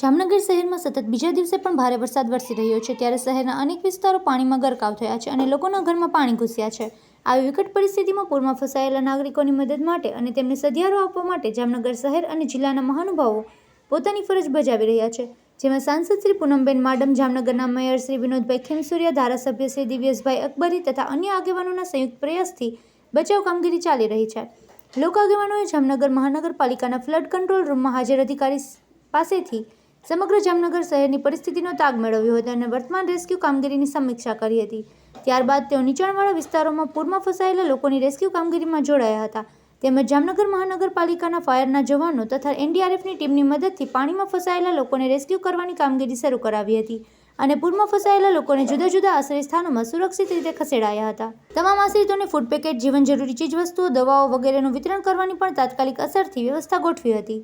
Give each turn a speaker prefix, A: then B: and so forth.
A: જામનગર શહેરમાં સતત બીજા દિવસે પણ ભારે વરસાદ વરસી રહ્યો છે, ત્યારે શહેરના અનેક વિસ્તારો પાણીમાં ગરકાવ થયા છે અને લોકોના ઘરમાં પાણી ઘૂસ્યા છે. આવી વિકટ પરિસ્થિતિમાં પૂરમાં ફસાયેલા નાગરિકોની મદદ માટે અને તેમને સધિયારો આપવા માટે જામનગર શહેર અને જિલ્લાના મહાનુભાવો પોતાની ફરજ બજાવી રહ્યા છે. જેમાં સાંસદ શ્રી પૂનમબેન માડમ, જામનગરના મેયર શ્રી વિનોદભાઈ ખેમસુરિયા, ધારાસભ્ય શ્રી દિવ્યેશભાઈ અકબરી તથા અન્ય આગેવાનોના સંયુક્ત પ્રયાસથી બચાવ કામગીરી ચાલી રહી છે. લોક આગેવાનોએ જામનગર મહાનગરપાલિકાના ફ્લડ કંટ્રોલ રૂમમાં હાજર અધિકારી પાસેથી સમગ્ર જામનગર શહેરની પરિસ્થિતિનો તાગ મેળવ્યો હતો અને વર્તમાન રેસ્ક્યુ કામગીરીની સમીક્ષા કરી હતી. ત્યારબાદ તેઓ નીચાણવાળા વિસ્તારોમાં પૂરમાં ફસાયેલા લોકોની રેસ્ક્યુ કામગીરીમાં જોડાયા હતા. તેમજ જામનગર મહાનગરપાલિકાના ફાયરના જવાનો તથા એનડીઆરએફની ટીમની મદદથી પાણીમાં ફસાયેલા લોકોને રેસ્ક્યુ કરવાની કામગીરી શરૂ કરાવી હતી અને પૂરમાં ફસાયેલા લોકોને જુદા જુદા આશ્રય સ્થાનોમાં સુરક્ષિત રીતે ખસેડાયા હતા. તમામ આશ્રિતોને ફૂડ પેકેટ જીવન જરૂરી ચીજવસ્તુઓ, દવાઓ વગેરેનું વિતરણ કરવાની પણ તાત્કાલિક અસરથી વ્યવસ્થા ગોઠવી હતી.